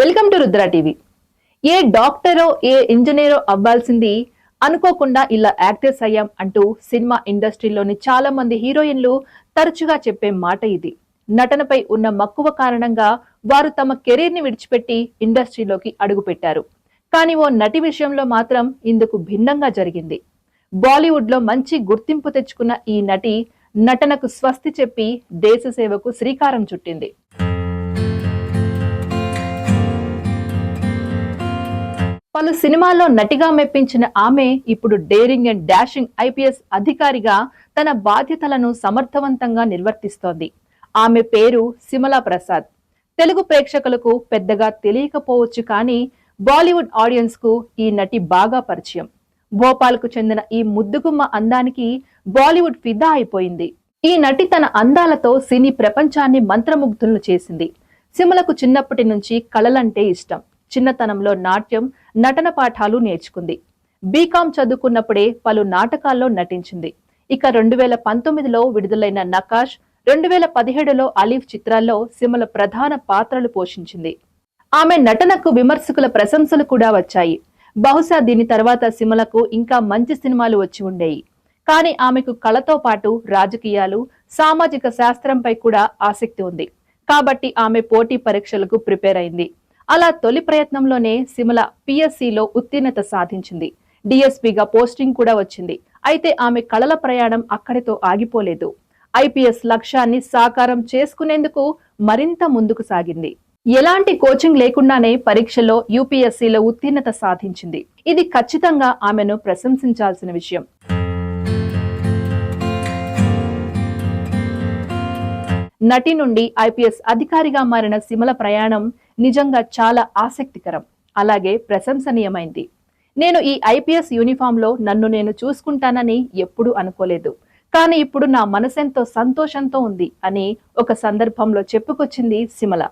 Welcome to Rudra TV. ఏ డాక్టరో ఏ ఇంజనీరో అవ్వాల్సింది అనుకోకుండా ఇలా యాక్టర్స్ అయ్యాం అంటూ సినిమా ఇండస్ట్రీలోని చాలా మంది హీరోయిన్లు తరచుగా చెప్పే మాట ఇది. నటనపై ఉన్న మక్కువ కారణంగా వారు తమ కెరీర్ని విడిచిపెట్టి ఇండస్ట్రీలోకి అడుగుపెట్టారు. కానీ ఓ నటి విషయంలో మాత్రం ఇందుకు భిన్నంగా జరిగింది. బాలీవుడ్లో మంచి గుర్తింపు తెచ్చుకున్న ఈ నటి నటనకు స్వస్తి చెప్పి దేశ సేవకు శ్రీకారం చుట్టింది. పలు సినిమాల్లో నటిగా మెప్పించిన ఆమె ఇప్పుడు డేరింగ్ అండ్ డాషింగ్ ఐపీఎస్ అధికారిగా తన బాధ్యతలను సమర్థవంతంగా నిర్వర్తిస్తోంది. ఆమె పేరు సిమలా ప్రసాద్. తెలుగు ప్రేక్షకులకు పెద్దగా తెలియకపోవచ్చు కానీ బాలీవుడ్ ఆడియన్స్కు ఈ నటి బాగా పరిచయం. భోపాల్కు చెందిన ఈ ముద్దుగుమ్మ అందానికి బాలీవుడ్ ఫిదా అయిపోయింది. ఈ నటి తన అందాలతో సినీ ప్రపంచాన్ని మంత్రముగ్ధులను చేసింది. సిమలకు చిన్నప్పటి నుంచి కళలంటే ఇష్టం. చిన్నతనంలో నాట్యం నటన పాఠాలు నేర్చుకుంది. బీకాం చదువుకున్నప్పుడే పలు నాటకాల్లో నటించింది. ఇక రెండు వేల పంతొమ్మిదిలో విడుదలైన నకాష్ రెండు వేల పదిహేడులో అలీఫ్ చిత్రాల్లో సిమల ప్రధాన పాత్రలు పోషించింది. ఆమె నటనకు విమర్శకుల ప్రశంసలు కూడా వచ్చాయి. బహుశా దీని తర్వాత సిమలకు ఇంకా మంచి సినిమాలు వచ్చి ఉండేవి కానీ ఆమెకు కళతో పాటు రాజకీయాలు సామాజిక శాస్త్రంపై కూడా ఆసక్తి ఉంది. కాబట్టి ఆమె పోటీ పరీక్షలకు ప్రిపేర్ అయింది. అలా తొలి ప్రయత్నంలోనే సిమల పిఎస్సిలో ఉత్తీర్ణత సాధించింది. డిఎస్పీగా పోస్టింగ్ కూడా వచ్చింది. అయితే ఆమె కళల ప్రయాణం అక్కడితో ఆగిపోలేదు. ఐపీఎస్ లక్ష్యాన్ని సాకారం చేసుకునేందుకు మరింత ముందుకు సాగింది. ఎలాంటి కోచింగ్ లేకుండానే పరీక్షలో యూపీఎస్సీలో ఉత్తీర్ణత సాధించింది. ఇది ఖచ్చితంగా ఆమెను ప్రశంసించాల్సిన విషయం. నటి నుండి ఐపీఎస్ అధికారిగా మారిన సిమల ప్రయాణం నిజంగా చాలా ఆసక్తికరం. అలాగే ప్రశంసనీయమైంది. నేను ఈ ఐపీఎస్ యూనిఫామ్లో నన్ను నేను చూసుకుంటానని ఎప్పుడూ అనుకోలేదు. కానీ ఇప్పుడు నా మనసెంతో సంతోషంతో ఉంది అని ఒక సందర్భంలో చెప్పుకొచ్చింది సిమల.